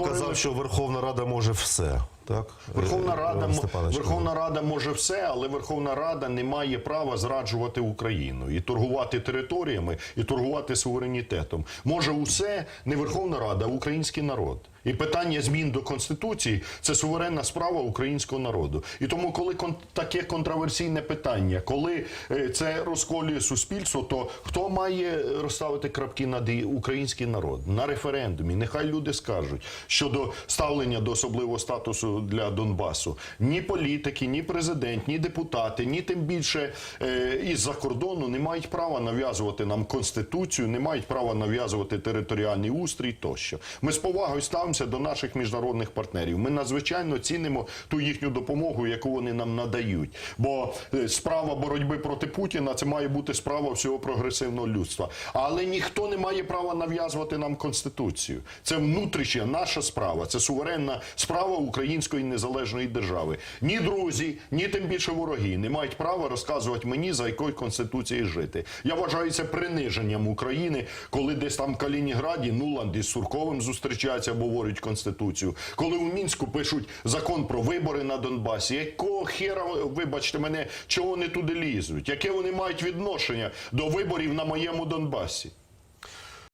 Казав, що Верховна Рада може все. Так? Верховна Е, Рада. Верховна Рада може все, але Верховна Рада не має права зраджувати Україну і торгувати територіями, і торгувати суверенітетом. Може усе не Верховна Рада, а український народ. І питання змін до конституції це суверенна справа українського народу. І тому, коли кон- таке контроверсійне питання, коли е, це розколює суспільство, то хто має розставити крапки над український народ на референдумі? Нехай люди скажуть щодо ставлення до особливого статусу для Донбасу. Ні політики, ні президент, ні депутати, ні тим більше е, із-за кордону не мають права нав'язувати нам конституцію, не мають права нав'язувати територіальний устрій тощо. Ми з повагою ставимося до наших міжнародних партнерів. Ми надзвичайно цінимо ту їхню допомогу, яку вони нам надають. Бо е, справа боротьби проти Путіна це має бути справа всього прогресивного людства. Але ніхто не має права нав'язувати нам конституцію. Це внутрішня наша справа, це суверенна справа української незалежної держави. Ні друзі, ні тим більше вороги не мають права розказувати мені за якою конституцією жити. Я вважаю це приниженням України, коли десь там в Калінінграді Нуланд із Сурковим зустрічаються, обговорюють конституцію. Коли у мінську пишуть закон про вибори на Донбасі. Якого хера, вибачте мене, чого вони туди лізуть? Яке вони мають відношення до виборів на моєму Донбасі?